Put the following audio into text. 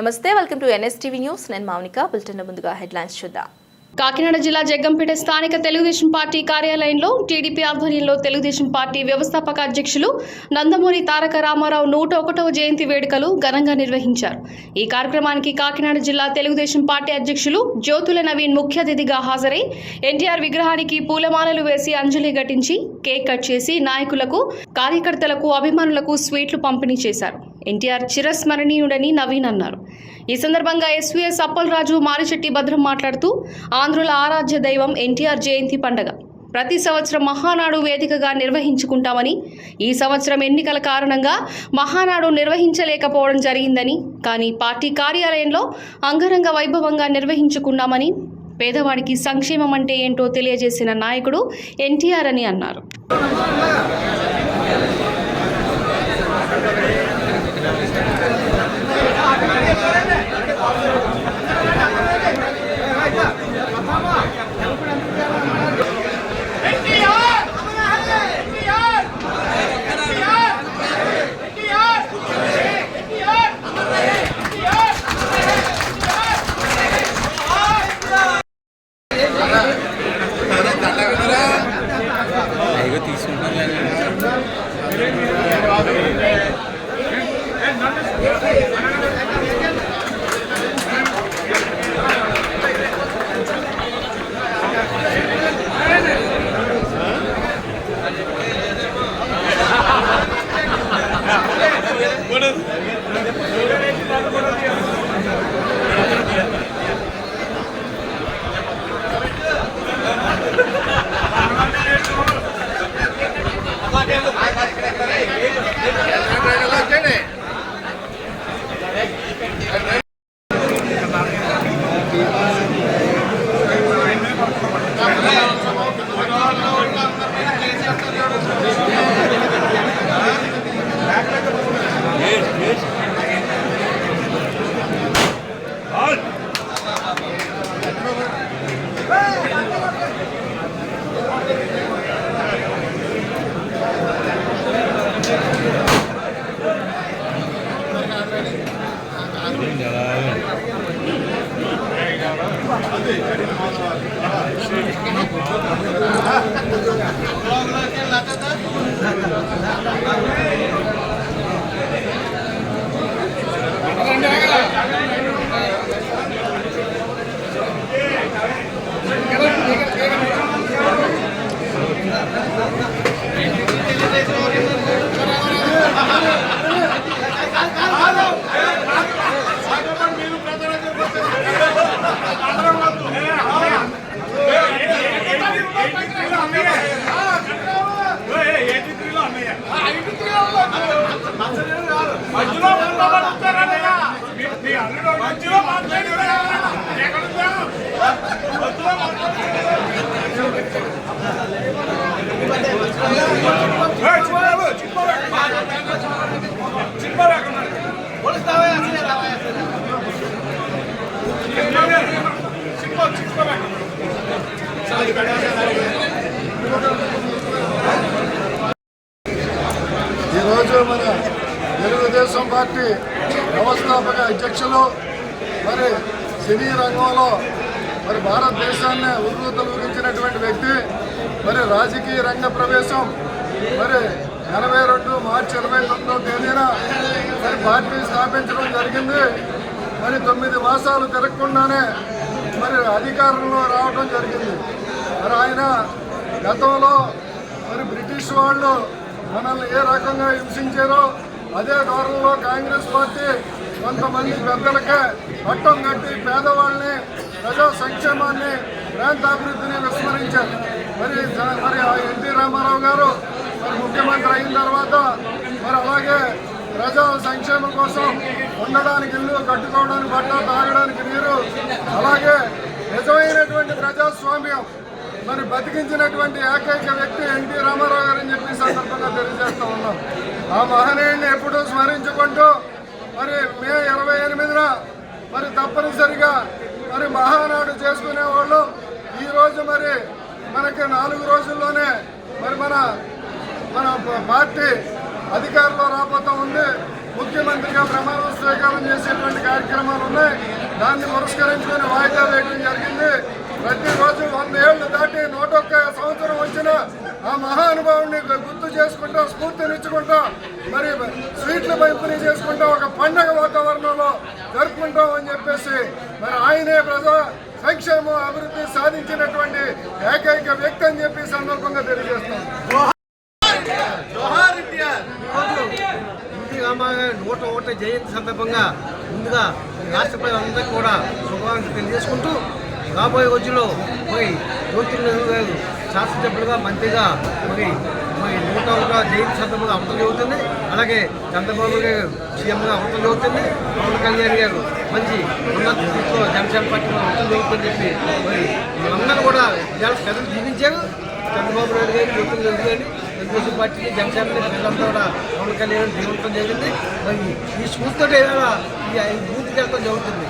నమస్తే welcome to NSTV news. నేను Mounika bulletin ముందుగా హెడ్లైన్స్ చూద్దాం. కాకినాడ జిల్లా జగ్గంపేట స్థానిక తెలుగుదేశం పార్టీ కార్యాలయంలో టీడీపీ ఆధ్వర్యంలో తెలుగుదేశం పార్టీ వ్యవస్థాపక అధ్యక్షులు నందమూరి తారక రామారావు నూట ఒకటవ జయంతి వేడుకలు ఘనంగా నిర్వహించారు. ఈ కార్యక్రమానికి కాకినాడ జిల్లా తెలుగుదేశం పార్టీ అధ్యక్షులు జ్యోతుల నవీన్ ముఖ్య అతిథిగా హాజరై ఎన్టీఆర్ విగ్రహానికి పూలమాలలు వేసి అంజలి ఘటించి కేక్ కట్ చేసి నాయకులకు కార్యకర్తలకు అభిమానులకు స్వీట్లు పంపిణీ చేశారు. ఎన్టీఆర్ చిరస్మరణీయుడని నవీన్ అన్నారు. ఈ సందర్భంగా ఎస్వీఎస్ అప్పలరాజు మారిశెట్టి భద్రం మాట్లాడుతూ ఆంధ్రుల ఆరాధ్య దైవం ఎన్టీఆర్ జయంతి పండగ. ప్రతి సంవత్సరం మహానాడు వేదికగా నిర్వహించుకుంటామని ఈ సంవత్సరం ఎన్నికల కారణంగా మహానాడు నిర్వహించలేకపోవడం జరిగిందని కానీ పార్టీ కార్యాలయంలో అంగరంగ వైభవంగా నిర్వహించుకున్నామని పేదవాడికి సంక్షేమం అంటే ఏంటో తెలియజేసిన నాయకుడు ఎన్టీఆర్ అని అన్నారు. Thank you. ఈరోజు మన తెలుగుదేశం పార్టీ వ్యవస్థాపక అధ్యక్షులు మరి సినీ రంగంలో మరి భారతదేశాన్ని ఉద్భూతలూగించినటువంటి వ్యక్తి మరి రాజకీయ రంగ ప్రవేశం మరి ఎనభై రెండు మార్చి ఇరవై తొమ్మిదవ తేదీన మరి పార్టీ స్థాపించడం జరిగింది. మరి తొమ్మిది మాసాలు తిరగకుండానే మరి అధికారంలో రావడం జరిగింది. మరి ఆయన గతంలో మరి బ్రిటిష్ వాళ్ళు మనల్ని ఏ రకంగా హింసించారో అదే ధోరణిలో కాంగ్రెస్ పార్టీ కొంతమంది పెద్దలకే పట్టం కట్టి పేదవాళ్ళని ప్రాంతాభివృద్ధిని విస్మరించారు. మరి మరి ఆ ఎన్టీ రామారావు గారు మరి ముఖ్యమంత్రి అయిన తర్వాత మరి అలాగే ప్రజా సంక్షేమం కోసం ఉండడానికి ఇల్లు కట్టుకోవడానికి బట్ట తాగడానికి నీరు అలాగే నిజమైనటువంటి ప్రజాస్వామ్యం మరి బతికించినటువంటి ఏకైక వ్యక్తి ఎన్టీ రామారావు గారు అని చెప్పి సందర్భంగా తెలియజేస్తూ ఉన్నాం. ఆ మహనీయుడిని ఎప్పుడూ స్మరించుకుంటూ మరి మే ఇరవై ఎనిమిదిన మరి తప్పనిసరిగా మరి మహానాడు చేసుకునే వాళ్ళు ఈరోజు మరి మనకి నాలుగు రోజుల్లోనే మరి మన మన పార్టీ అధికారంలో రాబోతూ ఉంది. ముఖ్యమంత్రిగా ప్రమాణ స్వీకారం చేసేటువంటి కార్యక్రమాలు ఉన్నాయి. దాన్ని పురస్కరించుకొని వాయిదా వేయడం జరిగింది. ప్రతిరోజు వంద ఏళ్ళు దాటి నూట ఒక్క సంవత్సరం వచ్చిన ఆ మహానుభావుని గుర్తు చేసుకుంటా స్ఫూర్తినిచ్చుకుంటా మరి స్వీట్లు పంపిణీ చేసుకుంటా ఒక పండగ వాతావరణంలో జరుపుకుంటాం అని చెప్పేసి మరి ఆయనే ప్రజా సంక్షేమ అభివృద్ధి సాధించినటువంటి ఏకైక వ్యక్తి అని చెప్పి సందర్భంగా తెలియజేస్తాం. నూట ఒకటి జయంతి సందర్భంగా ముందుగా రాష్ట్ర ప్రజలందరికీ కూడా శుభాకాంక్షలు తెలియజేసుకుంటూ రాబోయే రోజుల్లో మరి జ్యోతి నెహ్రూ గారు శాసనసభ్యులుగా మంత్రిగా మరి జయంతి సందర్భంగా అమృతం జరుగుతుంది. అలాగే చంద్రబాబు గారు సీఎంగా అమృతం జరుగుతుంది. పవన్ కళ్యాణ్ గారు మంచి ఉన్నత జనసేన పార్టీ అమృతం జరుగుతుందని చెప్పి మరి మనందరూ కూడా ఇవాళ ప్రజలు జీవించారు. చంద్రబాబు నాయుడు గారు జ్యోతి నెహ్రూ తెలుగుదేశం పార్టీని జనసేన ప్రజలంతా కూడా పవన్ కళ్యాణ్ జీవితం జరిగింది మరి ఈ స్ఫూర్తితో ఈ బూత్ వెళ్ళడం జరుగుతుంది.